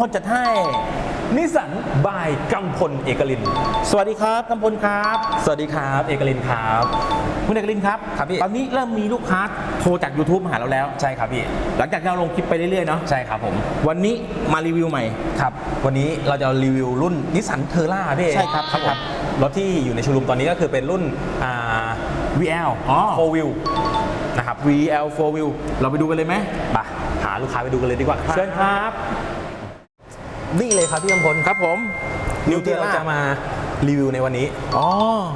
พลจัดให้ นิสสันบายกำพลเอกลิน สวัสดีครับกำพลครับ สวัสดีครับ เอกลินครับ คุณเอกลินครับครับพี่ ตอนนี้เริ่มมีลูกค้าโทรจาก YouTube มาหาเราแล้ว ใช่ครับพี่ หลังจากที่เราลงคลิปไปเรื่อยๆเนาะใช่ครับผมวันนี้มารีวิวใหม่ ครับ วันนี้เราจะรีวิวรุ่นนิสสันเทอร่าพี่ใช่ครับครับใช่ครับรถที่อยู่ในโชว์รูมตอนนี้ก็คือเป็นรุ่นอ่า VL อ๋อ4 wheel นะครับ VL 4 Wheel เราไปดูกันเลยไหมไปหาลูกค้าไปดูกันเลยดีกว่าเชิญครับ นี่เลยครับพี่กำพลครับผมนิวที่เราจะมารีวิวในวันนี้อ๋อ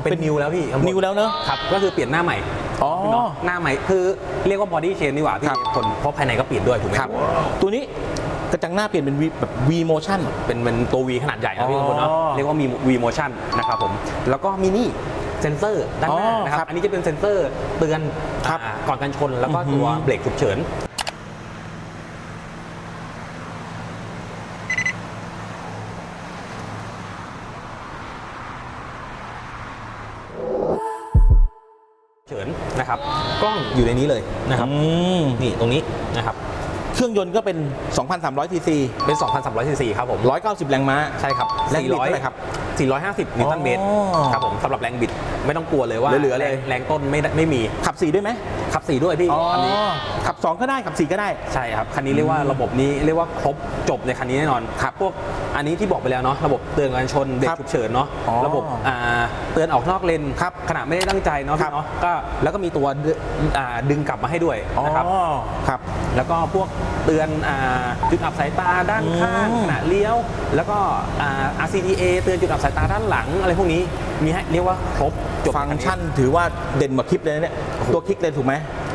เป็นนิวแล้วพี่กำพลนิวแล้วเนอะครับก็คือเปลี่ยนหน้าใหม่อ๋อเนาะหน้าใหม่คือเรียกว่าบอดี้เชนดีกว่าพี่ครับคนเพราะภายในก็เปลี่ยนด้วยถูกไหมครับตัวนี้กระจังหน้าเปลี่ยนเป็น V แบบ V motion เป็นเป็นตัว V ขนาดใหญ่นะพี่อ๋อกำพลเนาะเรียกว่ามี V motion นะครับผมแล้วก็มินิเซนเซอร์ด้านหน้าอ๋อนะครับครับอันนี้จะเป็นเซนเซอร์เตือนครับอ่าก่อนการชนแล้วก็อือหือตัวเบรกฉุกเฉิน เฉินนะครับ กล้ องอยู่ในนี้เลยนะครับอืมนี่ตรงนี้นะครับเครื่องยนต์ก็เป็น 2,300ซีซีเป็น 2,300ซีซีครับผม190 แรงม้า ใช่ครับแรงบิดเท่าไหร่ครับ450นิวตันเมตรอ๋อครับผมสำหรับแรงบิดไม่ต้องกลัวเลยว่าเหลือๆเลยแรงแรงต้นไม่ได้ไม่มีขับ 4 ด้วยไหมขับสีด้วยพี่อ๋อคันนี้ขับ 2 ก็ได้ขับ 4 ก็ได้ใช่ครับคันนี้เรียกว่าระบบนี้เรียกว่าครบจบในคันนี้แน่นอนครับพวกอันนี้ที่บอกไปแล้วเนาะระบบเตือนการชนเบรกครับฉุกเฉินเนาะอ๋อระบบอ่า เตือนออกนอกเลนครับขณะไม่ได้ตั้งใจเนาะครับพี่เนาะก็แล้วก็มีตัวดึอ่าดึงกลับมาให้ด้วยอ๋อนะครับครับ แล้วก็พวกเตือนอ่าจุดอับสายตาด้านข้างอืม ขณะเลี้ยว แล้วก็อ่า RCTA เตือนจุดอับสายตาด้านหลังอะไรพวกนี้มีให้เรียกว่าครบจบฟังก์ชันถือว่าเด่นกว่าคลิปเลยนะเนี่ยโอ้โหตัวคลิกเลยถูกไหม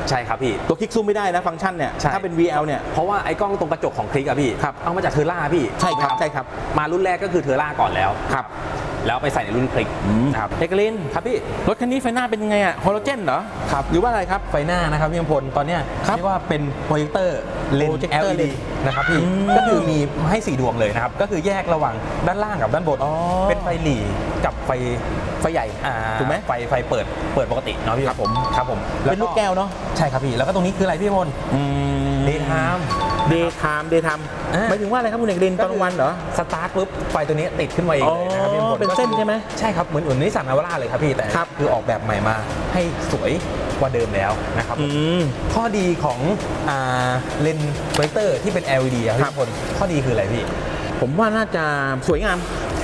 ใช่ครับพี่ ตัวคลิกสู้ไม่ได้นะฟังก์ชันเนี่ยใช่ ถ้าเป็น VL เนี่ย เพราะว่าไอ้กล้องตรงกระจกของคลิกอะพี่ ครับเอามาจากเทอร่าพี่ใช่ครับนะใช่ครับ มารุ่นแรกก็คือเทอร่าก่อนแล้ว ครับ แล้วไปใส่ในรุ่นคลิกนะครับเอกลินครับพี่ รถคันนี้ไฟหน้าเป็นยังไงอะฮอลโลเจนเหรอครับหรือว่าอะไรครับ ไฟหน้านะครับพี่อมพลตอนเนี้ยครับเรียกว่าเป็นโปรเจคเตอร์เลน Projector LED lens นะครับพี่อืมก็คือมีให้สีดวงเลยนะครับ ก็คือแยกระหว่างด้านล่างกับด้านบนอ๋อเป็นไฟหลีกับไฟไฟใหญ่อ่าถูกไหมไฟไฟเปิดเปิดปกติเนาะพี่ครับผมครับผมเป็นลูกแก้วเนาะใช่ครับพี่แล้วก็ตรงนี้คืออะไรพี่อมพลเดย์ไทม์ เดย์ไทม์เดย์ไทม์อ่าหมายถึงว่าอะไรครับคุณเอกลินตอนกลางวันเหรอ สตาร์ทปุ๊บไฟตัวนี้ติดขึ้นมาเองเลยนะครับพี่อมพลอ๋อเป็นเส้นใช่ไหมใช่ครับ เหมือนเหมือนนิสสันนาวาร่าเลยครับพี่แต่ครับคือออกแบบใหม่มาให้สวยกว่าเดิมแล้วนะครับอืมข้อดีของอ่าเลนส์โปรเจคเตอร์ที่เป็น LED อะครับพี่พลข้อดีคืออะไรพี่ ผมว่าน่าจะสวยงาม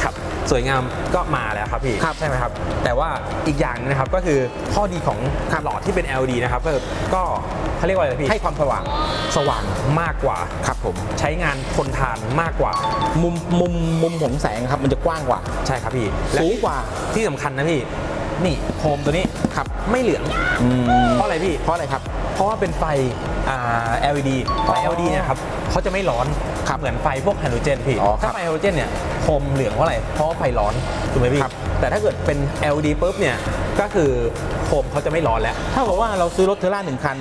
ครับ สวยงามก็มาแล้วครับพี่ครับใช่ไหมครับ แต่ว่าอีกอย่างหนึงนะครับก็คือข้อดีของหลอดที่เป็น LED นะครับก็ก็เขาเรียกว่าอะไรพี่ให้ความสว่างสว่างมากกว่าครับผมใช้งานทนทานมากกว่า มุมมุมมุมของแสงครับมันจะกว้างกว่าใช่ครับพี่และสูงกว่าที่สำคัญนะพี่นี่โคมตัวนี้ครับไม่เหลืองอืมเพราะอะไรพี่เพราะอะไรครับ เพราะว่าเป็นไฟอ่า LED ไฟอ๋อ LED เนี่ยครับเขาจะไม่ร้อน เหมือนไฟพวกไฮโดรเจนพี่ อ๋อครับถ้าไฟไฮโดรเจนเนี่ยโคมเหลืองเพราะอะไรเพราะว่าไฟร้อนถูกไหมพี่ ครับ แต่ถ้าเกิดเป็น LED ปุ๊บเนี่ยก็คือโคมเขาจะไม่ร้อนแล้ว ถ้าบอกว่าเราซื้อรถเทอร่าหนึ่งคัน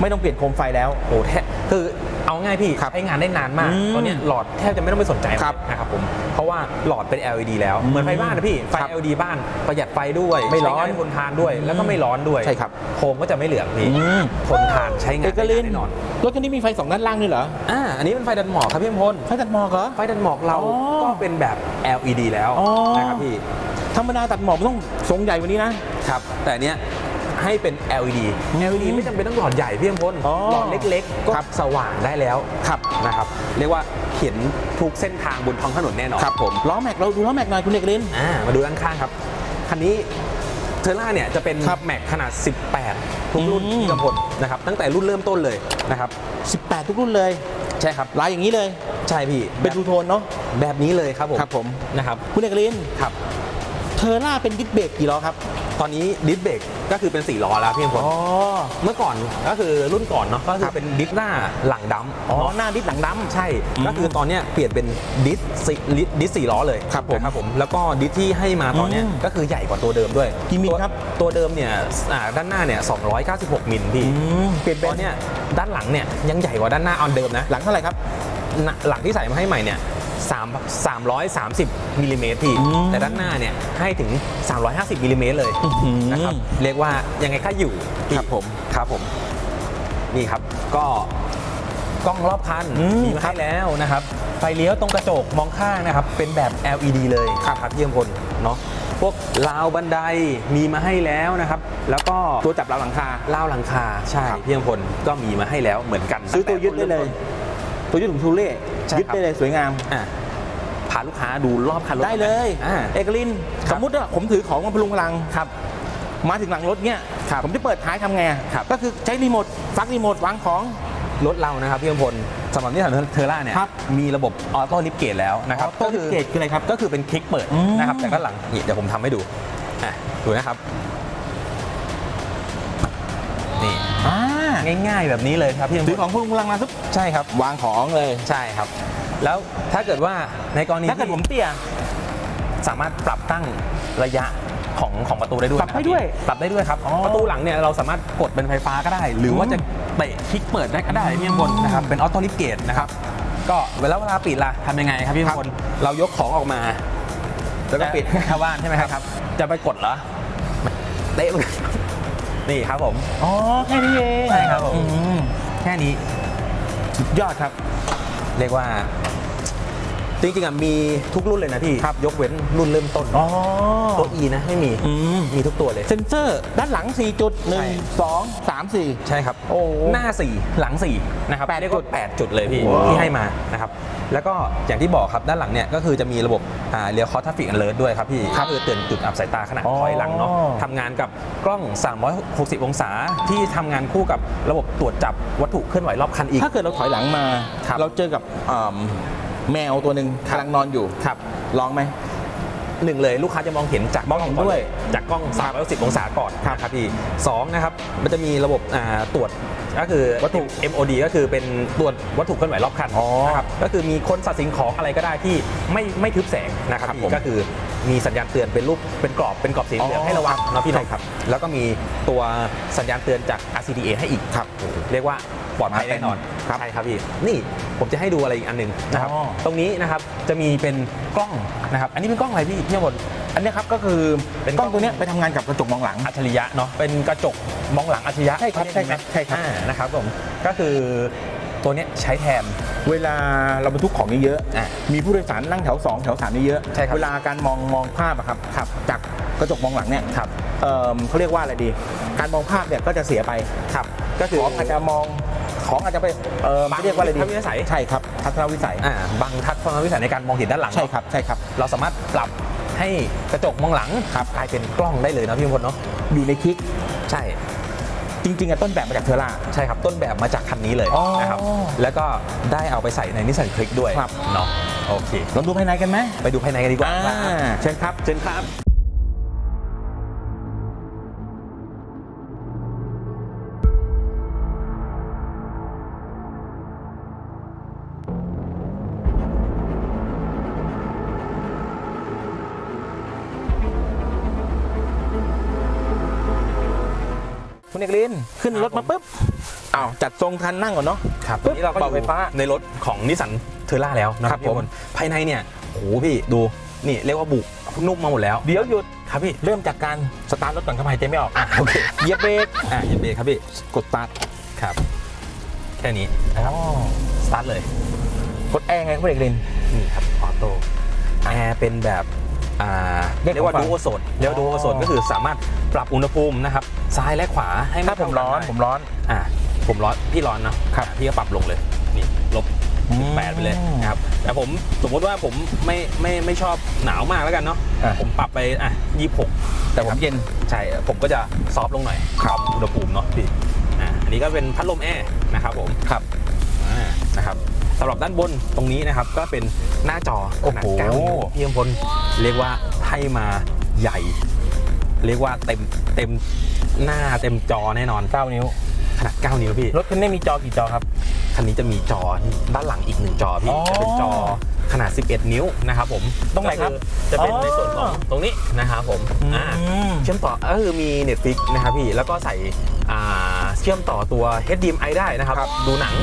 ไม่ต้องเปลี่ยนโคมไฟแล้ว โอ้แทบคือ เอาง่ายพี่ครับใช้งานได้นานมากอืมตอนเนี้ยหลอดแทบจะไม่ต้องไปสนใจครับนะครับผม เพราะว่าหลอดเป็น LED แล้วอืมเหมือนไฟบ้านนะพี่ ไฟครับ LED บ้านประหยัดไฟด้วย ไม่ร้อนใช้งาได้ทนทานด้วย แล้วก็ไม่ร้อนด้วย ใช่ครับ โคมก็จะไม่เหลืองพี่อืมทนทานใช้งาเอนกได้ลินแน่นอน รถคันนี้มีไฟสองด้านล่างด้วยเหรอ อ่า อันนี้เป็นไฟดันหมอกครับพี่อมพลไฟตัดหมอกเหรอ ไฟดันหมอกเราอ๋อก็เป็นแบบ LED แล้วอ๋อนะครับพี่ ธรรมดาตัดหมอกมันต้องทรงใหญ่กว่านี้นะครับ แต่อันเนี้ย ให้เป็น LED อืม LED ไม่จำเป็นต้องหลอดใหญ่พี่อมพลอ๋อหลอดเล็กๆ ก็ครับ สว่างได้แล้วครับนะครับ เรียกว่าเห็นทุกเส้นทางบนท้องถนนแน่นอน ครับผมล้อแม็กเราดูล้อแม็กหน่อยคุณเอกลิน อ่ามาดูด้านข้างครับ คันนี้เทอร่าเนี่ยจะเป็นครับแม็กขนาด 18 ทุกรุ่นอืมพี่อมพลนะครับตั้งแต่รุ่นเริ่มต้นเลยนะครับ 18 ทุกรุ่นเลยใช่ครับ ลายอย่างนี้เลย ใช่พี่เป็นทูโทนเนาะแบบนี้เลยครับผมครับผมนะครับคุณเอกลิน ครับ เทอร่าเป็นดิสเบรกกี่ล้อครับ ตอนนี้ดิสเบรกก็คือเป็น4ล้อแล้วพี่อมพลอ๋อ เมื่อก่อนก็คือรุ่นก่อนเนาะก็คืครัอบ เป็นดิสหน้าหลังดำอ๋อ เนาะ หน้าดิสหลังดำ ใช่ อืมก็คือตอนเนี้ยเปลี่ยนเป็นดิสสี่ดิสสี่ล้อเลยครับผมนะครับผม แล้วก็ดิสที่ให้มาตอนเนี้ยอืมก็คือใหญ่กว่าตัวเดิมด้วยกี่มิลตัวครับ ตัวเดิมเนี่ยอ่าด้านหน้าเนี่ย296 มิลพี่เปลี่ยนตเป็อนนเนี้ยด้านหลังเนี่ยยังใหญ่กว่าด้านหน้าอันเดิมนะหลังเท่าไหร่ครับ หน้าหลังที่ใส่มาให้ใหม่เนี่ย 3 330มิลลิเมตรพี่อืมแต่ด้านหน้าเนี่ยให้ถึง 350มิลลิเมตรเลยอื้อหือนะครับ เรียกว่ายังไงก็อยู่พี่ครับผม ครับผม นี่ครับ ก็กล้องรอบคันอืมมีมาให้แล้วนะครับ ไฟเลี้ยวตรงกระจกมองข้างนะครับ เป็นแบบ LED เลยครับพี่ยมพลเนาะพวกราวบันไดมีมาให้แล้วนะครับ แล้วก็ตัวจับราวหลังคาราวหลังคาใช่ครับพี่ยมพลก็มีมาให้แล้วเหมือนกัน ซื้อตัวยึดได้เลย ตัวยึดของทูเล่ใช่ยึดครับ ได้เลยสวยงาม อะพาลูกค้าดูรอบคันรถได้เลย อ่า เอกลิน ครับสมมุติว่าผมถือของมาพลุงพลัง ครับ มาถึงหลังรถเนี่ยครับผมจะเปิดท้ายทำไงอะครับ ก็คือใช้รีโมทฟักรีโมทวางของ รถเรานะครับพี่ยมพลสำหรับนิสสันเทอร่าเนี่ยครับมีระบบออโต้ลิฟเกตแล้วนะครับ Auto Lift Gate คืออะไรครับก็คือเป็นคลิกเปิดอืม นะครับแต่ก็หลังนี่เดี๋ยวผมทำให้ดูอะดูนะครับนี่ อ่าง่ายๆ แบบนี้เลยครับพี่ยมพถือลของพลุงพลังมาปุ๊บใช่ครับ วางของเลยใช่ครับ แล้วถ้าเกิดว่าในกรณีถ้าเกิดที่ผมเตี้ยสามารถปรับตั้งระยะของของประตูได้ด้วยปรับนะคได้ด้วยปรับได้ด้วยครับอ๋อประตูหลังเนี่ยเราสามารถกดเป็นไฟฟ้าก็ได้ หรือว่าอืมจะเตะคลิกเปิดได้ก็ได้พี่ยมพลนะครับเป็นออโต้ลิฟเกตนะครับก็เวลาเวลาปิดล่ะทำยังไงครับพี่ยมพลเรายกของออกมา แล้วก็ปิดเข้าบ้านใช่ไหมครับ จะไปกดเหรอเตะเลย นี่ครับผมอ๋อแค่นี้เองใช่ครับผม อืมแค่นี้ สุดยอดครับ เรียกว่า จริงๆอะมีทุกรุ่นเลยนะพี่ ครับ ยกเว้นรุ่นเริ่มต้น อ๋อ ตัว E นะไม่มีอืม มีทุกตัวเลย เซนเซอร์ด้านหลัง 4 จุด ใช่ 1 2 3 4 ใช่ครับ โอ้หน้า 4 หลัง 4 นะครับแปดเรียกว่า8จุดเลยพี่ ว้าว ที่ให้มานะครับ แล้วก็อย่างที่บอกครับด้านหลังเนี่ยก็คือจะมีระบบเรียลคอร์ทัฟฟิกอันเลิร์ด้วยครับพี่ก็คือเตือนจุดอับสายตาขณะอ๋อ ถอยหลังเนาะทำงานกับกล้อง 360 องศาที่ทำงานคู่กับระบบตรวจจับวัตถุเคลื่อนไหวรอบคันอีก ถ้าเกิดเราถอยหลังมา ครับ เราเจอกับอ่า แมวตัวหนึ่งครับกำลังนอนอยู่ครับ ลองไหม หนึ่งเลยลูกค้าจะมองเห็นจากมองเห็นด้วย จากกล้อง 360 องศาก่อนครับพี่สองนะครับมันจะมีระบบอ่าตรวจก็คือวัตถุ MOD ก็คือเป็นตรวจวัตถุเคลื่อนไหวรอบคันอ๋อนะครับก็คือมีคนสัตว์สิ่งของอะไรก็ได้ที่ไม่ไม่ทึบแสงนะครับครับพี่ผมก็คือมีสัญญาณเตือนเป็นรูปเป็นกรอบเป็นกรอบสีเหลืองอ๋อให้ระวังเนาะพี่เน้องใช่ครับ แล้วก็มีตัวสัญญาณเตือนจาก RCDA ให้อีกครับ เรียกว่า ปลอดภัยแน่นอนครับใช่ครับพี่นี่ผมจะให้ดูอะไรอีกอันหนึ่งนะครับอ๋อตรงนี้นะครับจะมีเป็นกล้องนะครับอันนี้เป็นกล้องอะไรพี่พี่ยมนอันเนี้ยครับก็คือเป็นกล้องกล้องตัวเนี้ยไปทำงานกับกระจกมองหลังอัจฉริยะเนาะเป็นกระจกมองหลังอัจฉริยะใช่ครับเขาเยกใช่ครับไหมใช่ครับอ่านะครับผมก็คือตัวเนี้ยใช้แทน เวลาเราบรรทุกของเยอะอะๆมีผู้โดยสารนั่งแถว 2 แถว3นี่เยอะใช่ครับเวลาการมองมองภาพอะครับครับจากกระจกมองหลังเนี่ยครับเอิ่มเขาเรียกว่าอะไรดี การมองภาพเนี่ยก็จะเสียไปครับก็คือของอาจจะมอง ของอาจจะไปเอ่อบังเรียกว่าอะไรดีทัศนวิสัยใช่ครับทัศนวิสัยอ่าบังทัศนวิสัยในการมองเห็นด้านหลังใช่ครับใช่ครับ เราสามารถปรับให้กระจกมองหลังครับกลายเป็นกล้องได้เลยนะพี่มงคลเนาะอยู่ในคลิกใช่จริงๆอะต้นแบบมาจากเทอร่าใช่ครับ ต้นแบบมาจากคันนี้เลยอ๋อนะครับแล้วก็ได้เอาไปใส่ในนิสสันคลิกด้วยครับเนาะโอเคลองดูภายในกันไหมไปดูภายในกันดีกว่าอ่าเชิญครับเชิญครับ นขึ้นรถมาปุ๊บอ้าวจัดทรงทันนั่งก่อนเนาะครับปึ๊บนี่เราก็อเบายู่ไฟฟ้าในรถของนิสสันเทอร่าแล้วนะคครัรับบผมพี่มนภายในเนี่ยโอ้โหพี่ดูนี่เรียกว่าบุกนุ่มมาหมดแล้ว เดี๋ยวหยุดครับพี่ เริ่มจากการสตาร์ทรถก่อนครับหายใจไม่ออกอะโอเคเหยียบเบรกอะเหยียบเบรกครับพี่กดสตาร์ทครับ แค่นี้นะครับสตาร์ทเลยกดแอร์ไงคุณเอกลินนี่ครับออโต้แอร์เป็นแบบอ่าเรียกเรียกว่าของดูฝั่งโอโซนเรียกว่าดูโอโซนอ๋อก็คือสามารถปรับอุณหภูมินะครับ ซ้ายและขวาให้ถ้าผมร้อนเท่ากัผมได้ร้อน อ่าผมร้อนพี่ร้อนเนาะครับอะพี่ก็ปรับลงเลยนี่ลบอืมแปดไปเลยนะครับแต่ผมสมมติว่าผมไม่ไม่ไม่ชอบหนาวมากแล้วกันเนาะอะผมปรับไปอะยี่หกแต่ผมเย็นใช่ผมก็จะซอฟต์ลงหน่อยครับอุณหภูมิเนาะพี่อ่าอันนี้ก็เป็นพัดลมแอร์นะครับผมครับอ่านะครับสำหรับด้านบนตรงนี้นะครับก็เป็นหน้าจอขนาดโอ้โห9นิ้วพี่ยมพลเรียกว่าให้มาใหญ่ เรียกว่าเต็มเต็มหน้าเต็มจอแน่นอน 9 นิ้ว ขนาด 9 นิ้วพี่ รถคันนี้มีจอกี่จอครับ คันนี้จะมีจอด้านหลังอีกหนึ่งจอพี่ อ๋อจะเป็นจอขนาด 11 นิ้วนะครับผมตรงไหนครับก็อจะเป็นอ๋อ ในส่วนของตรงนี้นะครับผมอ่ามเชื่อมต่อก็คือมี Netflix นะครับพี่ แล้วก็ใส่อ่าเชื่อมต่อตัว HDMI ได้นะครับ ครับ ดูหนัง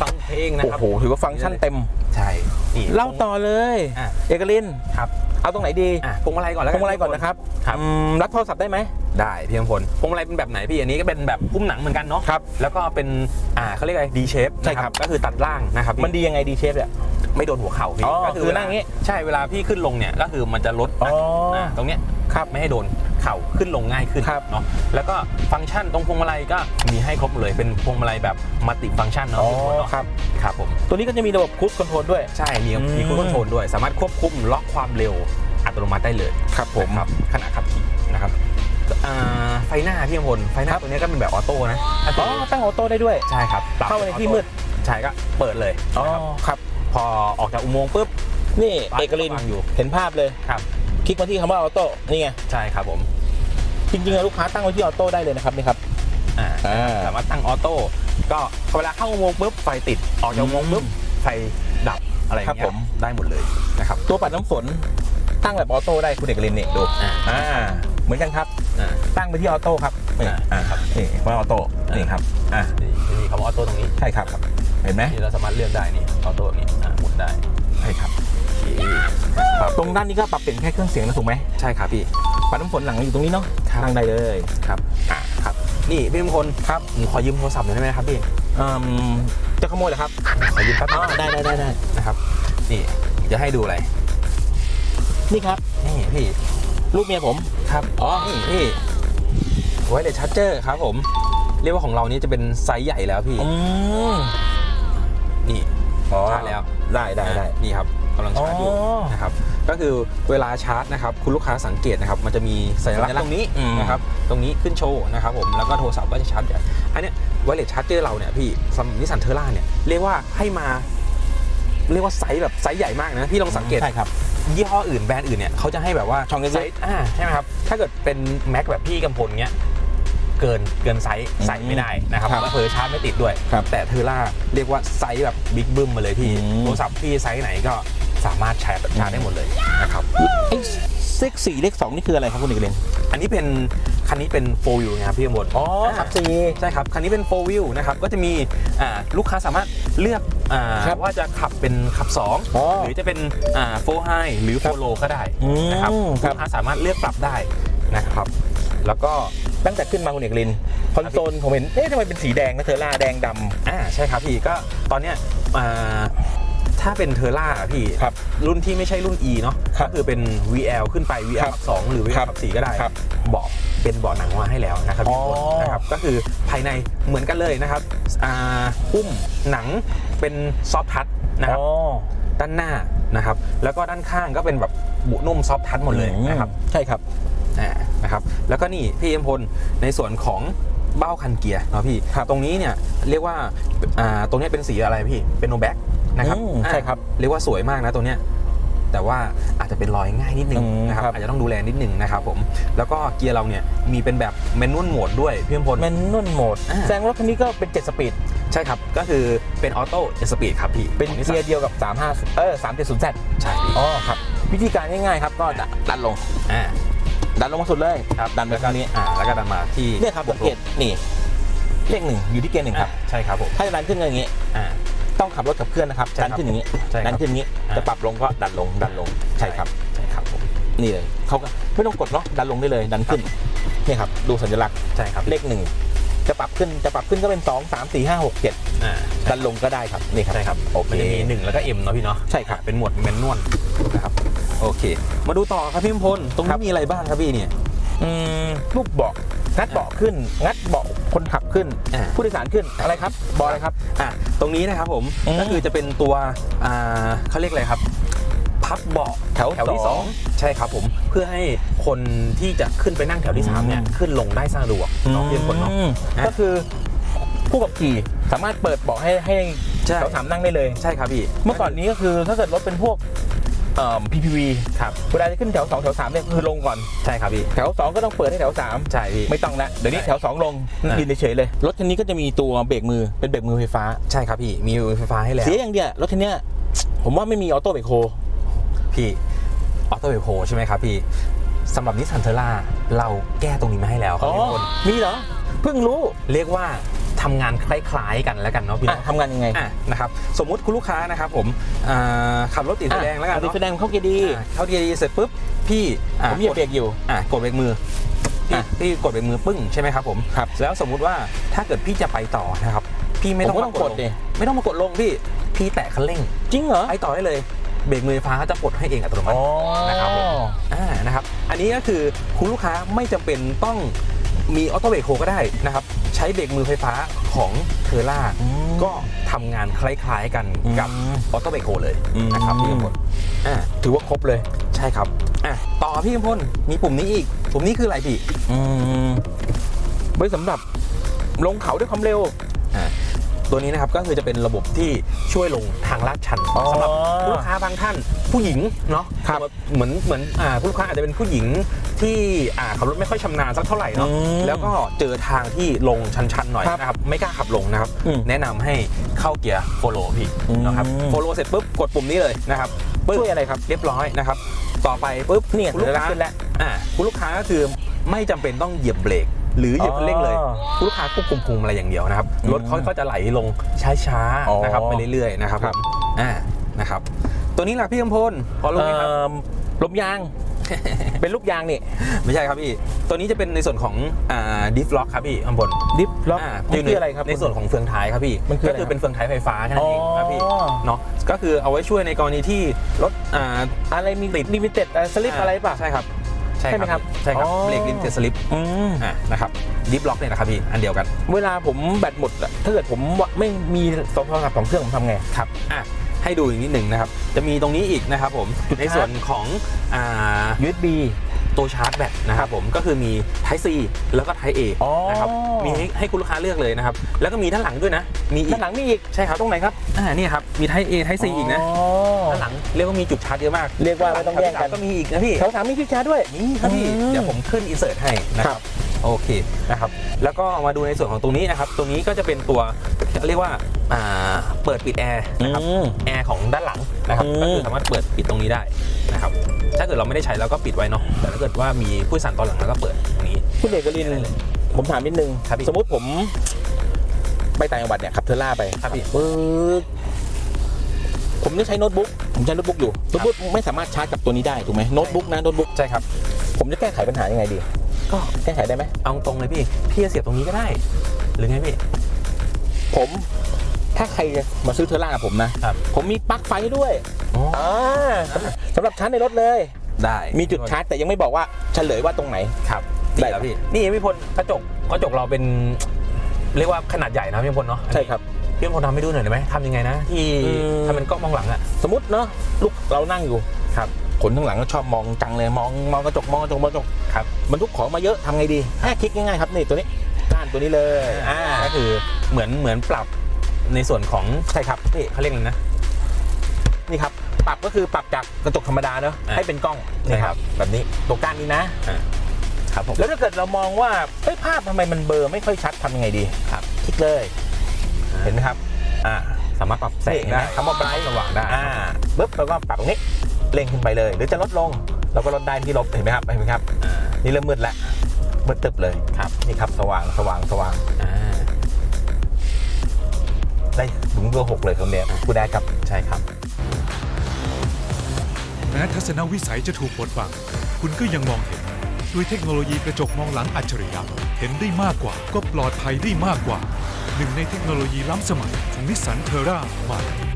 ฟังเพลงนะโอ้ครับโห ถือว่าฟังก์ชันเต็ม ใช่นี่ เล่าต่อเลย อะ เอกลินครับ เอาตรงไหนดีอะพวงมาลัยก่อนแล้วพวงมาลัยก่อนนะครับครับอืมรับโทรศัพท์ได้ไหมได้พี่อำพลพวงมาลัยเป็นแบบไหนพี่อันนี้ก็เป็นแบบพุ่มหนังเหมือนกันเนาะครับแล้วก็เป็นอ่าเขาเรียกอะไร D shape ใช่ครับก็คือตัดล่างนะครับพี่มันดียังไงดีเชฟเนี่ยไม่โดนหัวเข่าพี่อ๋อก็คือนั่งอย่างงี้ใช่เวลาพี่ขึ้นลงเนี่ยก็คือมันจะลดอ๋ออ่าตรงเนี้ยครับไม่ให้โดน เข่าขึ้นลงง่ายขึ้นครับเนาะแล้วก็ฟังก์ชันตรงพวงมาลัยก็มีให้ครบหมดเลยเป็นพวงมาลัยแบบมัลติฟังก์ชันเนาะอ๋อพี่พลเนาะครับ ครับผมตัวนี้ก็จะมีระบบคูดคอนโทรลด้วย ใช่มีอืมมีคุณคอนโทรลด้วย สามารถควบคุมล็อกความเร็วอัตโนมัติได้เลยครับผมนะครับขณะขับขี่นะครับอ่าไฟหน้าพี่อำพลไฟหน้าตัวนี้ก็เป็นแบบออโต้นะถ้าอ๋ตัอวตั้งออโต้ได้ด้วยใช่ครับปรับเข้าไปในที่มืดใช่ก็เปิดเลยอ๋อนะครับครับ พอออกจากอุโมงค์ปุ๊บนี่บ้านเอกลินก็วางอยู่เห็นภาพเลยครับ คลิกมาที่คำว่าออโต้นี่ไงใช่ครับผม จริงๆแล้วลูกค้าตั้งไว้ที่ออโต้ได้เลยนะครับนี่ครับอ่าอ่าสามารถตั้งออโต้ก็เวลาเข้าอุโมงค์ปุ๊บไฟติดออกจากอุโมงค์ปุ๊บไฟดับอะไรอย่างครับเงี้ผยมได้หมดเลยนะครับตัวปัดน้ำฝนตั้งแบบออโต้ได้คุณเอกลินนี่ดูอ่าอ่าเหมือนกันครับอ่าตั้งไปที่ออโต้ครับนี่อ่าอ่าครับนี่ว่าออโต้นี่ครับอ่านี่มีคำว่าออโต้ตรงนี้ใช่ครับเห็นไหมที่เราสามารถเลือกได้นี่ออโต้นี่อ่าหมุนได้ใช่ครับโอเคครับตรงด้านนี้ก็ปรับเปลี่ยนแค่เครื่องเสียงนะถูกไหมใช่ครับพี่ ปัดน้ำฝนหลังอยู่ตรงนี้เนาะครับนั่งได้เลยครับอ่าครับ นี่พี่มงคลครับผมขอยืมโทรศัพท์หน่อยได้ไหมครับพี่อืมจะขโมยเหรอครับขอยืมแป๊บอ๋อนึงได้ได้ได้ได้นะครับนี่จะให้ดูอะไรนี่ครับนี่พี่ลูกเมียผม ครับอ๋อนี่พี่ไวเลสชาร์เจอร์ครับผม เรียกว่าของเรานี่จะเป็นไซส์ใหญ่แล้วพี่ อืมนี่อ๋อชาร์จแล้วได้ได้ได้ นี่ครับ กำลังชาร์จอยู่อ๋อนะครับก็คือเวลาชาร์จนะครับคุณลูกค้าสังเกตนะครับมันจะมีสัญลักษณ์ตรงนี้อืม นะครับตรงนี้ขึ้นโชว์นะครับผมแล้วก็โทรศัพท์ก็จะชาร์จจากอันเนี้ยไวเลสชาร์จเจอร์เราเนี่ยพี่ซัมนิสันเทอร่าเนี่ยเรียกว่าให้มา เรียกว่าไซส์แบบไซส์ใหญ่มากนะพี่ลองสังเกต ใช่ครับ ยี่ห้ออื่นแบรนด์อื่นเนี่ยเขาจะให้แบบว่าช่องเล็กๆไซส์อ่าใช่ไหมครับ ถ้าเกิดเป็นแม็กแบบพี่กำพลเนี้ยเกินเกินไซส์ใส่ไม่ได้นะครับครับแล้วเพอชาร์จไม่ติดด้วย ครับแต่เทอร่าเรียกว่าไซส์แบบบิ๊กบึ้มมาเลยพี่อืม โทรศัพท์พี่ไซส์ไหนก็ สามารถชาร์จชาร์จได้หมดเลยนะครับไอ้เลขสี่เลขสองนี่คืออะไรครับคุณเอกลินอันนี้เป็นคันนี้เป็นโฟวิวนะครับพี่กำพลอ๋อครับสี่ใช่ครับ คันนี้เป็นโฟวิวนะครับก็จะมีอ่าลูกค้าสามารถเลือกอ่าครับว่าจะขับเป็นขับ2อ๋อหรือจะเป็นโฟไฮหรือโฟโลก็ได้อืมนะครับครับลูกค้าสามารถเลือกปรับได้นะครับ แล้วก็ตั้งแต่ขึ้นมาคุณเอกลินคอนโซลผมเห็นเอ๊ะทำไมเป็นสีแดงนะเทอร่าแดงดำอ่าใช่ครับพี่ก็ตอนเนี้ยอ่า ถ้าเป็นเทอร่าพี่ ครับ รุ่นที่ไม่ใช่รุ่น E เนาะครัก็บคือเป็น VL ขึ้นไป VL ครับขับ2หรือ VL ครับขับ4ก็ได้ครับเบาะเป็นเบาะหนังมาให้แล้วนะครับอ๋พี่อพลนะครับก็คือภายในเหมือนกันเลยนะครับอ่าหุ้มหนังเป็นซอฟทัชนะครับ อ๋อด้านหน้านะครับ แล้วก็ด้านข้างก็เป็นแบบบุนุ่มซอฟทัชหมดเลยนะครับใช่ครับ อ่านะครับ แล้วก็นี่พี่เอ็มพลในส่วนของเบ้าคันเกียร์เนาะพี่ครับตรงนี้เนี่ยเรียกว่าอ่าตรงเนี้ยเป็นสีอะไรพี่ เป็นโนแบ็ก นะครับอืมอ่าใช่ครับเรียกว่าสวยมากนะตรงเนี้ยแต่ว่าอาจจะเป็นรอยง่ายนิดนึงอืมนะครับครับ อาจจะต้องดูแลนิดนึงนะครับผมแล้วก็เกียร์เราเนี่ยมีเป็นแบบแมนนวลโหมดด้วยพี่เอ็มพล แมนนวลโหมดอ่าแสดงว่ารถคันนี้ก็เป็น 7 สปีด ใช่ครับก็คือเป็นออโต้สปีดครับพี่เป็นของเกียร์เดียวกับ 35เออ 370Z ใช่พี่อ๋อครับ วิธีการง่ายๆครับ ก็ดันลง อ่าดันลงมาสุดเลยครับดันไปแล้วก็ข้างนี้อ่าแล้วก็ดันมาที่เนี่ยครับสังเกตนี่ เลขหนึ่งอยู่ที่เกียร์หนึ่งครับอ่าใช่ครับผมถ้าจะดันขึ้นอย่างนี้ อ่า ต้องขับรถกับเพื่อนนะครับใช่ครัดับนขึ้นอย่างนี้ใช่ครับดันขึ้นอย่างนี้อ่า จะปรับลงก็ดันลงดันลงใช่ครับใช่ครับผมนี่เลยเขาก็ไม่ต้องกดเนาะดันลงได้เลยดันขึ้นนี่ครับดูสัญลักษณ์ใช่ครับเลขหนึ่งจะปรับขึ้นจะปรับขึ้นก็เป็น 2 3 4 5 6 7 อ่าดันลงก็ได้ครับนี่ครับใช่ครับโอเค มันจะมีหนึ่งแล้วก็ M เนาะพี่เนาะใช่ครับ เป็นหมวดแมนนวลนะครับโอเค มาดูต่อครับพี่มพลตรงครันี้บมีอะไรบ้างครับพี่เนี่ย อืมรูปเบาะงัดเบาะขึ้น งัดเบาะคนขับขึ้นอ่าผู้โดยสารขึ้นอะไรครับเบาะอะไรครับอะตรงนี้นะครับผมอืมก็คือจะเป็นตัวอ่าเขาเรียกอะไรครับ พับเบาะแถวแถวที่สสอองงใช่ครับผมเพื่อให้คนที่จะขึ้นไปนั่งแถวที่สามเนี่ยอืมขึ้นลงได้สะดวกเนาะพี่มพลเนาะอืมอะก็คือผู้ขับขี่สามารถเปิดเบาะให้ให้ใช่แถวสามนั่งได้เลยใช่ครับพี่ เมื่อก่อนนี้ก็คือถ้าเกิดรถเป็นพวก เอ่อ PPV ครับเวลาจะขึ้นแถว2แถว3เนี่ยคือลงก่อนใช่ครับพี่แถว 2 ก็ต้องเปิดให้แถว3ใช่พี่ไม่ต้องละเดี๋ยวนี้ใช่แถว 2 ลงอะยืนเฉยๆเลย รถคันนี้ก็จะมีตัวเบรกมือเป็นเบรกมือไฟฟ้าใช่ครับพี่มีไฟฟ้าให้แล้วเสียอย่างเดียวรถคันเนี้ยผมว่าไม่มีออโต้เบรกโฮพี่ออโต้เวโพใช่ไหมครับพี่สำหรับนิสสันเทอร่าเราแก้ตรงนี้มาให้แล้วครับพี่มพลมีเหรอเพิ่งรู้เรียกว่า ทำงานคล้ายๆกันแล้วกันเนาะพี่อะเนาะทำงานยังไงอะนะครับสมมุติคุณลูกค้านะครับผมอ่าขับรถติดไฟแดงแล้วกันอะติดเนาะไฟแดงเข้าเกียร์ดี อะเข้าเกียร์ดีเสร็จปุ๊บพี่อะผมเหยียบเบรกอยู่ อะกดเบรกมือพี่อะพี่กดเบรกมือปึ้งใช่ไหมครับผมครับแล้วสมมุติว่าถ้าเกิดพี่จะไปต่อนะครับ พี่ไม่ต้องผมก็ต้องมากดกดลงดิ ไม่ต้องมากดลงพี่พี่แตะคันเร่งจริงเหรอไปต่อได้เลยเบรกมือไฟฟ้าเขาจะปลดให้เองอัตโนมัติ นะครับผม อ่านะครับ อันนี้ก็คือคุณลูกค้าไม่จำเป็นต้องมีออโต้เบรกโฮก็ได้นะครับ ใช้เบรกมือไฟฟ้าของเทอร่าอืมก็ทำงานคล้ายๆกันกับอืมออโต้เบรกโฮเลยอืมนะครับพี่กำพลอ่าถือว่าครบเลยใช่ครับอะต่อพี่กำพลมีปุ่มนี้อีก ปุ่มนี้คืออะไรพี่อืมไว้สำหรับลงเขาด้วยความเร็วอ่า ตัวนี้นะครับก็คือจะเป็นระบบที่ช่วยลงทางลาดชันอ๋อสำหรับผู้ลูกค้าบางท่านผู้หญิงเนาะครับเหมือนเหมือนอ่าผู้ลูกค้าอาจจะเป็นผู้หญิงที่อ่าขับรถไม่ค่อยชำนาญสักเท่าไหร่เนาะอืมแล้วก็เจอทางที่ลงชันๆหน่อยครับนะครับไม่กล้าขับลงนะครับอืมแนะนำให้เข้าเกียร์โฟโลพี่อืมนะครับโฟโลเสร็จปุ๊บกดปุ่มนี้เลยนะครับปึ๊บช่วยอะไรครับเรียบร้อยนะครับต่อไปปุ๊บเนี่ยคุณลูกค้าขึ้นแล้วอ่าคุณลูกค้าก็คือไม่จำเป็นต้องเหยียบเบรก หรือเหยียบคันเร่งเลยอ๋อคุณลูกค้าควบคุมพวงมาลัยอย่างเดียวนะครับอืมรถเขาก็จะไหลลงช้าอ๋อๆนะครับไปเรื่อยๆนะครับครับผมอ่านะครับ ตัวนี้แหละพี่กำพลพอรู้ไหมครับเอิ่มลมยางเป็นลูกยางนี่ ไม่ใช่ครับพี่ ตัวนี้จะเป็นในส่วนของอ่าดิฟล็อกครับพี่กำพลดิฟล็อกอ่ามันคืออะไรครับในส่วนของเฟืองท้ายครับพี่มันคือก็อะไรคือเป็นเฟืองท้ายไฟฟ้าแค่นั้นเองครับพี่อ๋อเนาะก็คือเอาไว้ช่วยในกรณีที่รถอ่าอะไรมีติดลิมิเต็ดสลิปอะไรป่ะใช่ครับ ใช่ใช่ไหมครับใช่ครับอ๋อเบรกลิมเต็ดสลิปอืมอ่านะครับดิฟล็อกเนี่ยนะครับพี่อันเดียวกัน เวลาผมแบตหมดอะถ้าเกิดผมไม่มีสองโทรศัพท์สองเครื่องผมทำไงครับอะให้ดูอีกนิดหนึ่งนะครับ จะมีตรงนี้อีกนะครับผมจุดชาร์จในส่วนของอ่า USB ตัวชาร์จแบตนะครับผมก็คือมี Type C แล้วก็ Type A อ๋อนะครับมีให้ให้คุณลูกค้าเลือกเลยนะครับ แล้วก็มีด้านหลังด้วยนะ มีอีด้ากนหลังมีอีกใช่ครับตรงไหนครับอ่านี่ครับมี Type A Type C อีกนะอ๋อด้านหลังเรียกว่ามีจุดชาร์จเยอะมากเรียกว่าไม่ต้องแย่งกันก็มีอีกนะพี่แถวสามมีที่ชาร์จด้วยนี่ครับพี่อืมเดี๋ยวผมขึ้นอินเสิร์ตให้นะคครัรับบ โอเคนะครับแล้วก็มาดูในส่วนของตรงนี้นะครับตรงนี้ก็จะเป็นตัวเรียกว่าอ่าเปิดปิดแอร์นะครับอืมแอร์ของด้านหลังนะครับอืมก็คือสามารถเปิดปิดตรงนี้ได้นะครับถ้าเกิดเราไม่ได้ใช้เราก็ปิดไว้เนาะแต่ถ้าเกิดว่ามีผู้โดยสารตอนหลังเราก็เปิดตรงนี้คุณเอกลินได้เลยผมถามนิดนึงครับพี่สมมุติผมไปต่างจังหวัดเนี่ยขับเทอร่าไปครับพี่ปึ๊บผมจะใช้โน้ตบุ๊กผมใช้โน้ตบุ๊กอยู่โน้ตบุ๊กไม่สามารถชาร์จกับตัวนี้ได้ถูกไหมโน้ตบุ๊กนะโน้ตบุ๊กใช่ครับ ผมจะแก้ไขปัญหายังไงดี ก็แก้ไขได้ไหมเอาตรงเลยพี่ พี่จะเสียบตรงนี้ก็ได้ หรือไงพี่ ผมถ้าใครจะมาซื้อเทอร่ากับผมนะ ครับ ผมมีปลั๊กไฟด้วยอ๋ออ่าสำหรับชาร์จในรถเลย ได้มีจุดชาร์จแต่ยังไม่บอกว่าเฉลยว่าตรงไหน ครับได้นี่ครับพี่ นี่พี่พลกระจกกระจกเราเป็น เรียกว่าขนาดใหญ่นะพี่พลเนาะใช่ครับพี่พลทำให้ดูหน่อยได้ไหมทำยังไงนะ ที่อืมทำเป็นกล้องมองหลังอะสมมติเนาะลูกเรานั่งอยู่ ครับคนข้างหลังก็ชอบมองจังเลยมองมองกระจกมองกระจกมองกระจกครับบรรทุกของมาเยอะทำไงดีแค่คลิกง่ายๆครับนี่ตัวนี้ด้านตัวนี้เลยอ่าก็คือเหมือนเหมือนปรับในส่วนของใช่ครับพี่เขาเรียกอะไรนะนี่ครับปรับก็คือปรับจากกระจกธรรมดาเนาะอ่าให้เป็นกล้องใช่นี่คครัรับบแบบนี้ตัวก้านนี้นะครับผมแล้วถ้าเกิดเรามองว่าเอ้ยภาพทำไมมันเบลอไม่ค่อยชัดทำยังไงดีครับคลิกเลยเห็นไหมครับอ่าสามารถปรับแสนี่งเห็นไหมได้คำว่าไบรท์สว่างได้อ่าปึ๊บแล้วก็ปรับตรงนี้ เร่งขึ้นไปเลย หรือจะลดลงเราก็ลดได้ที่ลบเห็นไหมครับเห็นไหมครับอ่านี่เริ่มมืดแล้วมืดตึบเลยครับนี่ครับสว่างสว่างสว่างอ่าได้ถึงเบอร์หกเลยคนเนี้ยคุณได้ครับใช่ครับ แม้ทัศนวิสัยจะถูกบดบังคุณก็ยังมองเห็นด้วยเทคโนโลยีกระจกมองหลังอัจฉริยะเห็นได้มากกว่า ก็ปลอดภัยได้มากกว่า หนึ่งในเทคโนโลยีล้ำสมัยของนิสสันเทอร่าใหม่โอเค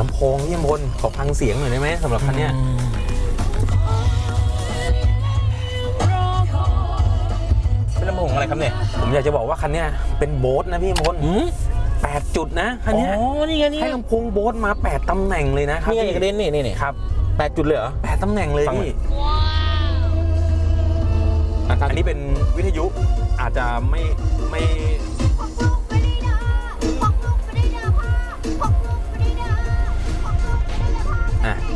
ลำโพงพี่มนขอฟังเสียงหน่อยได้ไหมสำหรับคันเนี้ยเป็นลำโพงอะไรครับเนี่ย ผมอยากจะบอกว่าคันเนี้ยเป็นโบ๊ทนะพี่มนอืมแปดจุดนะคันอ๋เนี้ยอนี่ไงนี่ไงให้ลำโพงโบ๊ทมาแปดตำแหน่งเลยนะครับนี่ไงพี่กระเด็นนี่นี่นี่ครับแปดจุดเลยเหรอแปดตำแหน่งเลยฟังหน่อยพี่อันนี้เป็นวิทยุอาจจะไม่ไม่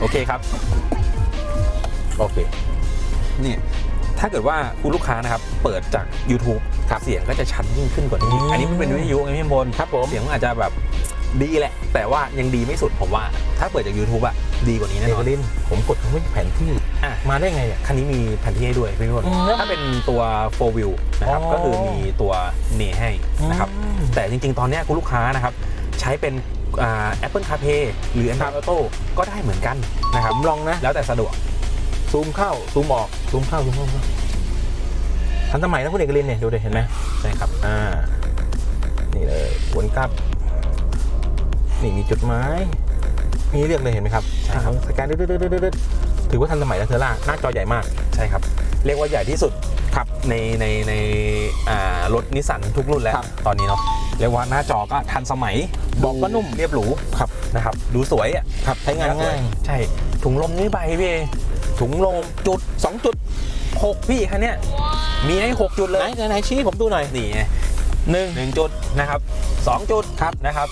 โอเคครับ โอเคเนี่ยถ้าเกิดว่าคุณลูกค้านะครับ เปิดจาก YouTube ครับเสียงก็จะชัดยิ่งขึ้นกว่านี้อืมอันนี้มันเป็นวิทยุไงพี่บนครับผมเสียงมันอาจจะแบบดีแหละ แต่ว่ายังดีไม่สุดผมว่า ถ้าเปิดจาก YouTube อะดีกว่านี้แน่เอนอกนลินผมกดคำว่าแผนที่อะมาได้ไงอะคันนี้มีแผนที่ให้ด้วยพี่พลอืมถ้าเป็นตัว 4 wheel นะครับอ๋อก็คือมีตัวเนให้นะครับอืมแต่จริง ๆ ตอนเนี้ยคุณลูกค้านะครับใช้เป็นอ่า Apple CarPlay หรือ Android Auto ก็ได้เหมือนกันนะครับผมลองนะ แล้วแต่สะดวก ซูมเข้า ซูมออก ซูมเข้า ซูมเข้าทันสมัยนะคุณเอกลินเนี่ย ดูดิเห็นไหมใช่ครับ อ่า นี่เลยวนกลับ นี่มีจุดหมายมีเรียกเลยเห็นไหมครับใช่ครับสแกนดึดๆๆๆถือว่าทันสมัยแล้วเทอร่าหน้าจอใหญ่มาก ใช่ครับ เรียกว่าใหญ่ที่สุด ครับในในในอ่ารถนิสสันทุกรุ่นแล้วครับตอนนี้เนาะเรียกว่าหน้าจอก็ทันสมัยเบอกก็นุ่มเรียบหรูครับนะครับ ดูสวยอะครับใช้งานง่ายใช่ถุงลมนี่ใบพี่เอถุงลมจุดสองจุดหกพี่คันเนี้ยมีให้หกจุดเลไหนยไหนไหนชี้ผมดูหน่อยนี่ไงหนึ่งหนึ่งจุดนะครับสองจุดครับนะครับ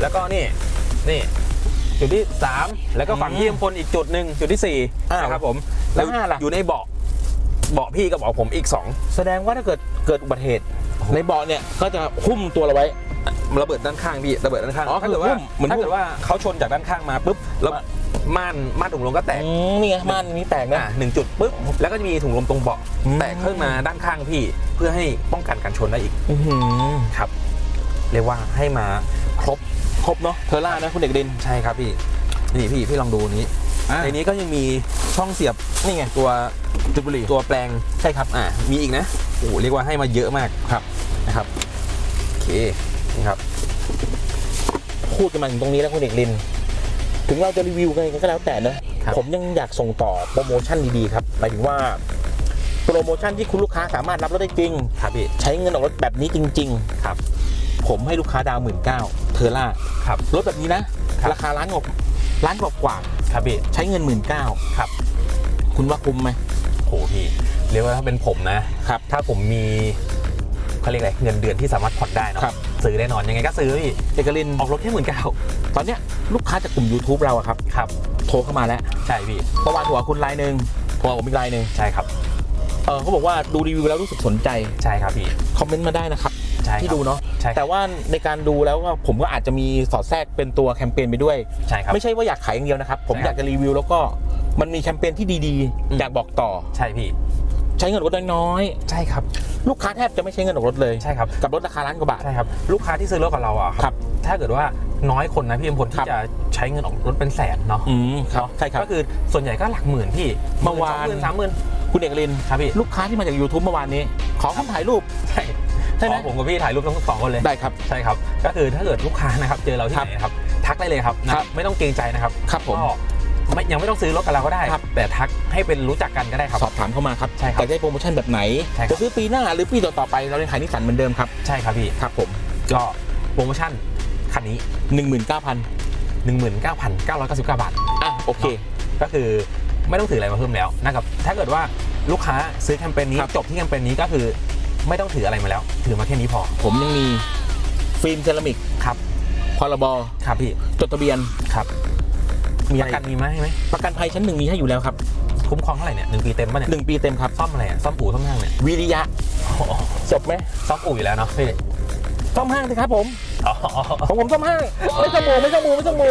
แล้วก็นี่นี่จุดที่สามแล้วก็ฝั่งอืมที่ยมพลอีกจุดหนึ่งจุดที่สี่อ้าวนะครับผมแล้วห้าล่ะอยู่ในเบาะ เบาะพี่กับเบาะผมอีกสองแสดงว่าถ้าเกิดเกิดอุบัติเหตุ ในเบาะเนี่ยก็จะหุ้มตัวเราไว้ระเบิดด้านข้างพี่ระเบิดด้านข้างอ๋อถ้าเกิดว่าคือหุ้มเหมือนถ้าเกิดว่าเขาชนจากด้านข้างมาปุ๊บแล้วมาม่านม่านถุงลมก็แตกอืมนี่ไงม่านนี้แตกนะอะหนึ่งจุดปุ๊บแล้วก็จะมีถุงลมตรงเบาะอืมแตกขึ้นมาด้านข้างพี่ เพื่อให้ป้องกันการชนได้อีกอื้อหือครับ เรียกว่าให้มาครบครบเนาะเทอร่านะคุณเด็กดินใช่ครับพี่นี่พี่พี่ลองดูนี้ อะในนี้ก็ยังมีช่องเสียบนี่ไงตัวจุดบุหรี่ตัวแปลงใช่ครับอ่ามีอีกนะโอ้โหเรียกว่าให้มาเยอะมากครับนะครับโอเคนี่ครับพูดกันมาถึงตรงนี้แล้วคุณเด็กดิน ถึงเราจะรีวิวกันก็แล้วแต่เนอะครับ ผมยังอยากส่งต่อโปรโมชั่นดีๆครับหมายถึงว่า โปรโมชั่นที่คุณลูกค้าสามารถรับรถได้จริง ครับพี่ ใช้เงินออกรถแบบนี้จริงครับๆผมให้ลูกค้าดาวหมื่นเก้าเทอร่าครับ รถแบบนี้นะ ครับ ราคาล้านกว่าล้านกว่ากว่า ครับพี่ใช้เงินหมื่นเก้าครับ คุณว่าคุ้มไหมโหพี่เรียกว่าถ้าเป็นผมนะครับ ถ้าผมมีเขาเรียกอะไรเงินเดือนที่สามารถผ่อนได้เนาะครับซื้อแน่นอนยังไงก็ซื้อพี่เอกลินออกรถแค่หมื่นเก้าตอนเนี้ยลูกค้าจากกลุ่ม YouTube เราอะครับครับ โทรเข้ามาแล้วใช่พี่เมื่อวานโทรหาคุณรายหนึ่งโทรหาผมอีกรายหนึ่งใช่ครับเออเขาบอกว่าดูรีวิวแล้วรู้สึกสนใจใช่ครับพี่คอมเมนต์มาได้นะครับ ใช่ครับที่ดูเนาะใช่ครับแต่ว่าในการดูแล้วว่าผมก็อาจจะมีสอดแทรกเป็นตัวแคมเปญไปด้วย ใช่ครับไม่ใช่ว่าอยากขายอย่างเดียวนะครับ ผมใช่ครับอยากจะรีวิวแล้วก็มันมีแคมเปญที่ดีอืมๆอยากบอกต่อ ใช่พี่ ใช้เงินออกรถน้อยใช่ครับ ๆลูกค้าแทบจะไม่ใช้เงินออกรถเลยใช่ครับ กับรถราคาล้านกว่าบาท ใช่ครับ ลูกค้าที่ซื้อรถกับเราอะครับถ้าเกิดว่าน้อยคนนะพี่อมพลครัที่บ จะใช้เงินออกรถเป็นแสนเนาะอืมครับเนาะใช่ครับ ก็คือส่วนใหญ่ก็หลักหมื่นพี่เมื่อวานหมื่นสามหมื่นคุณเอกลิน ครับพี่ ลูกค้าที่มาจาก YouTube เมื่อวานนี้ ขอคำถ่ายรูป ใช่ใช่ไหมขอผมกับพี่ถ่ายรูปทั้งสองคนเลย ได้ครับ ใช่ครับ ก็คือถ้าเกิดลูกค้านะครับเจอเราที่ครับไหนนะครับ ทักได้เลยครับนะครับ ไม่ต้องเกรงใจนะครับครับผม ก็ไม่ยังไม่ต้องซื้อรถกับเราก็ได้ ครับ แต่ทักให้เป็นรู้จักกันก็ได้ครับ สอบถามเข้ามาครับใช่ครับอยากได้โปรโมชั่นแบบไหนใช่ครับ จะซื้อปีหน้าหรือปีต่อๆไปเรายังขายนิสสันเหมือนเดิมครับใช่ครับพี่ ครับผมก็โปรโมชั่นคันนี้ 19,000 19,999 บาท อะโอเค ก็คือไม่ต้องถืออะไรมาเพิ่มแล้วนะครับถ้าเกิดว่าลูกค้าซื้อแคมเปญนี้ครับ จบที่แคมเปญนี้ก็คือ ไม่ต้องถืออะไรมาแล้ว ถือมาแค่นี้พอผมยังมีฟิล์มเซรามิกครับพรบครับพี่จดทะเบียนครับมีปอะไรระกันมีไหมไหมประกันภัยชั้นหนึ่งมีให้อยู่แล้วครับคุ้มครองเท่าไหร่เนี่ยหนึ่งปีเต็มป่ะเนี่ยหนึ่งปีเต็มครับซ่อมอะไรอะซ่อมอู่ซ่อมห้างเนี่ยวิริยะจบไหมซ่อมอู่อยู่แล้วเนาะพี่ซ่อมห้างสิครับผมอ๋อของผมซ่อมห้างไม่ต้องโมไม่ต้องโมไม่ต้องโม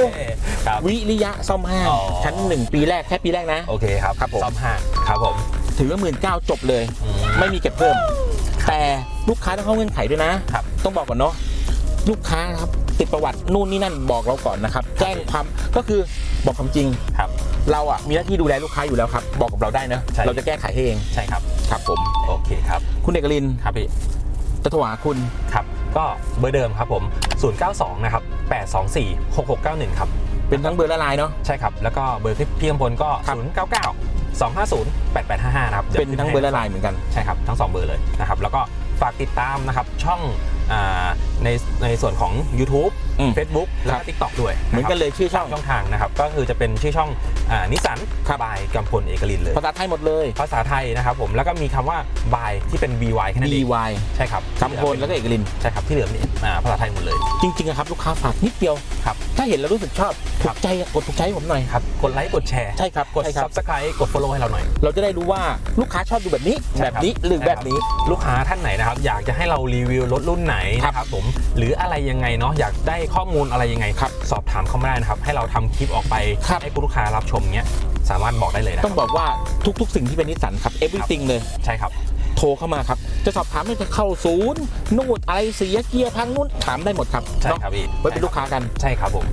ครับวิริยะซ่อมห้างอ๋อชั้นหนึ่งปีแรกแค่ปีแรกนะโอเคครับครับผมซ่อมห้างครับผมถือว่าหมื่นเก้าจบเลยอืมไม่มีเก็บเพิ่ม แต่ลูกค้าต้องเข้าเงื่อนไขด้วยนะครับต้องบอกก่อนเนาะลูกค้าครับติดประวัตินู่นนี่นั่นบอกเราก่อนนะครับ แจ้งความก็คือบอกความจริงครับ เราอะมีหน้าที่ดูแลลูกค้าอยู่แล้วครับ บอกกับเราได้นะใช่เราจะแก้ไขให้เองใช่ครับครับผมโอเคครับ คุณเอกลินครับพี่จะโทรหาคุณครับก็เบอร์เดิมครับผม 092 นะครับ 824 6691 ครับ เป็นทั้งเบอร์และไลน์เนาะใช่ครับ แล้วก็เบอร์พี่อมพลก็ครับ099 250 8855นะครับเป็นทั้งเบอร์และไลน์เหมือนกันใช่ครับทั้ง 2 เบอร์เลยนะครับแล้วก็ฝากติดตามนะครับช่องอ่าในในส่วนของ YouTube อืม Facebook แล้วก็ TikTok ด้วยเหมือนกันเลยชื่อช่อง ช่องทางนะครับ ก็คือจะเป็นชื่อช่องนิสันครับ บายกำพลเอกลินเลย ภาษาไทยหมดเลย ภาษาไทยนะครับผมแล้วก็มีคำว่าบายที่เป็น by แค่นั้นเอง DY ใช่ครับกำพลแล้วก็เอกลิน ใช่ครับที่เหลือนี่อ่าภาษาไทยหมดเลย จริงๆอะครับลูกค้าฝากนิดเดียว ครับ ถ้าเห็นแล้วรู้สึกชอบคถูรับกใจอะกดถูกใจให้ผมหน่อย ครับกดไลค์กดแชร์ใช่ครับกด ใช่ครับ subscribe กด follow ให้เราหน่อย เราจะได้รู้ว่าลูกค้าชอบดูแบบนี้ ใช่แบบครับนี้หรือใช่แบครับบนี้ ลูกค้าท่านไหนนะครับ อยากจะให้เรารีวิวรถรุ่นไหนครับนะครับผมหรืออะไรยังไงเนาะอยากได้ข้อมูลอะไรยังไงครับ สอบถามเข้ามาได้นะครับ ให้เราทำคลิปออกไปครับ ให้คุณลูกค้ารับชมเนี้ยสามารถบอกได้เลยนะคต้รัอบงบอกว่าทุกๆ สิ่งที่เป็นนิสสันครับ everything เลย ใช่ครับ โทรเข้ามาครับ จะสอบถามไม่จะเข้าศูนย์นู่นอะไรเสียเกียร์พังนู่นถามได้หมดครับใช่เนาะครับพี่ไว้เป็นลูกค้ากัน ใช่ครับผม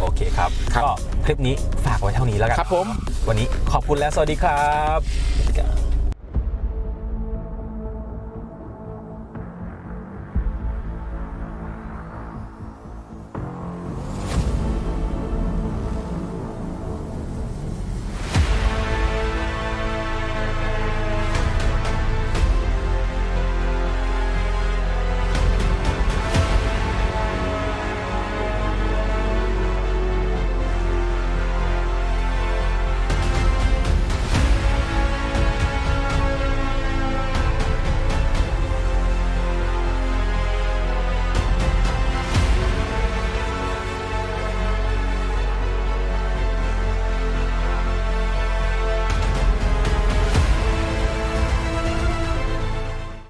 โอเคครับ ครับ ก็คลิปนี้ฝากไว้เท่านี้แล้วกันครับผม วันนี้ขอบคุณและสวัสดีครับ